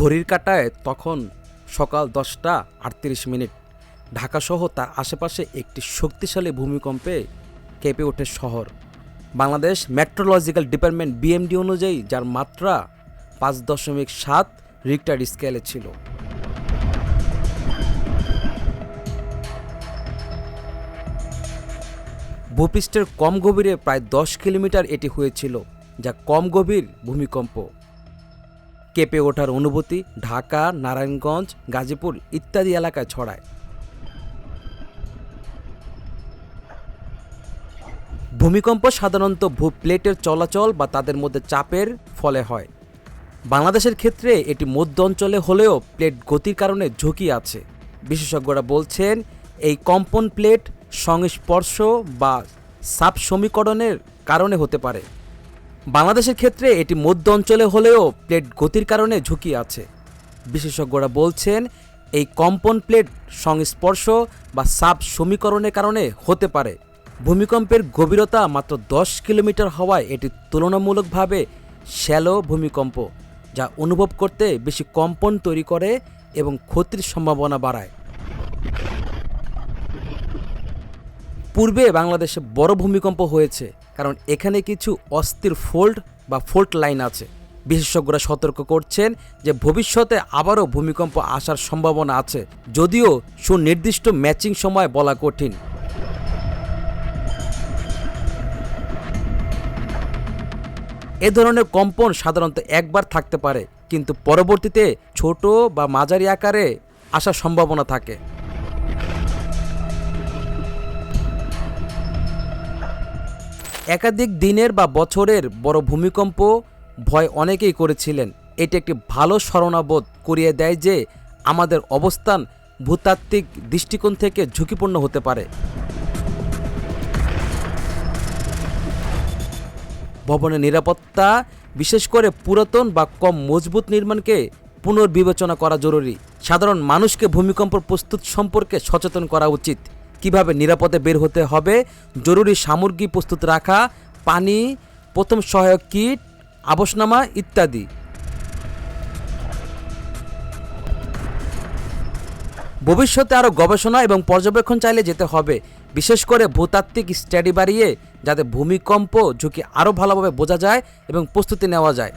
ঘড়ির কাটায় তখন সকাল দশটা আটত্রিশ মিনিট। ঢাকাসহ তার আশেপাশে একটি শক্তিশালী ভূমিকম্পে কেঁপে ওঠে শহর। বাংলাদেশ মেট্রোলজিক্যাল ডিপার্টমেন্ট বিএমডি অনুযায়ী যার মাত্রা পাঁচ দশমিক সাত রিক্টার স্কেলে ছিল। ভূপৃষ্ঠের কম গভীরে প্রায় দশ কিলোমিটার এটি হয়েছিল, যা কম গভীর ভূমিকম্প। কেঁপে ওঠার অনুভূতি ঢাকা, নারায়ণগঞ্জ, গাজীপুর ইত্যাদি এলাকায় ছড়ায়। ভূমিকম্প সাধারণত ভূপ্লেটের চলাচল বা তাদের মধ্যে চাপের ফলে হয়। বাংলাদেশের ক্ষেত্রে এটি মধ্য অঞ্চলে হলেও প্লেট গতির কারণে ঝুঁকি আছে। বিশেষজ্ঞরা বলছেন, এই কম্পন প্লেট সংস্পর্শ বা সাব সমীকরণের কারণে হতে পারে। বাংলাদেশের ক্ষেত্রে এটি মধ্য অঞ্চলে হলেও প্লেট গতির কারণে ঝুঁকি আছে। বিশেষজ্ঞরা বলছেন, এই কম্পন প্লেট সংস্পর্শ বা সাব সমীকরণের কারণে হতে পারে। ভূমিকম্পের গভীরতা মাত্র দশ কিলোমিটার হওয়ায় এটি তুলনামূলকভাবে শ্যালো ভূমিকম্প, যা অনুভব করতে বেশি কম্পন তৈরি করে এবং ক্ষতির সম্ভাবনা বাড়ায়। পূর্বে বাংলাদেশে বড় ভূমিকম্প হয়েছে, কারণ এখানে কিছু অস্থির ফোল্ড বা ফোল্ট লাইন আছে। বিশেষজ্ঞরা সতর্ক করছেন যে ভবিষ্যতে আবারও ভূমিকম্প আসার সম্ভাবনা আছে, যদিও সুনির্দিষ্ট ম্যাচিং সময় বলা কঠিন। এ ধরনের কম্পন সাধারণত একবার থাকতে পারে, কিন্তু পরবর্তীতে ছোট বা মাঝারি আকারে আসার সম্ভাবনা থাকে। একাধিক দিনের বা বছরের বড় ভূমিকম্প ভয় অনেকেই করেছিলেন। এটি একটি ভালো স্মরণাবোধ করিয়ে দেয় যে আমাদের অবস্থান ভূতাত্ত্বিক দৃষ্টিকোণ থেকে ঝুঁকিপূর্ণ হতে পারে। ভবনের নিরাপত্তা, বিশেষ করে পুরাতন বা কম মজবুত নির্মাণকে পুনর্বিবেচনা করা জরুরি। সাধারণ মানুষকে ভূমিকম্প প্রস্তুত সম্পর্কে সচেতন করা উচিত। কীভাবে নিরাপদে বের হতে হবে, জরুরি সামগ্রী প্রস্তুত রাখা, পানি, প্রথম সহায়ক কিট, আবসনামা ইত্যাদি। ভবিষ্যতে আরও গবেষণা এবং পর্যবেক্ষণ চাইলে যেতে হবে। বিশেষ করে ভূতাত্ত্বিক স্টাডি বাড়িয়ে যাতে ভূমিকম্প ঝুঁকি আরও ভালোভাবে বোঝা যায় এবং প্রস্তুতি নেওয়া যায়।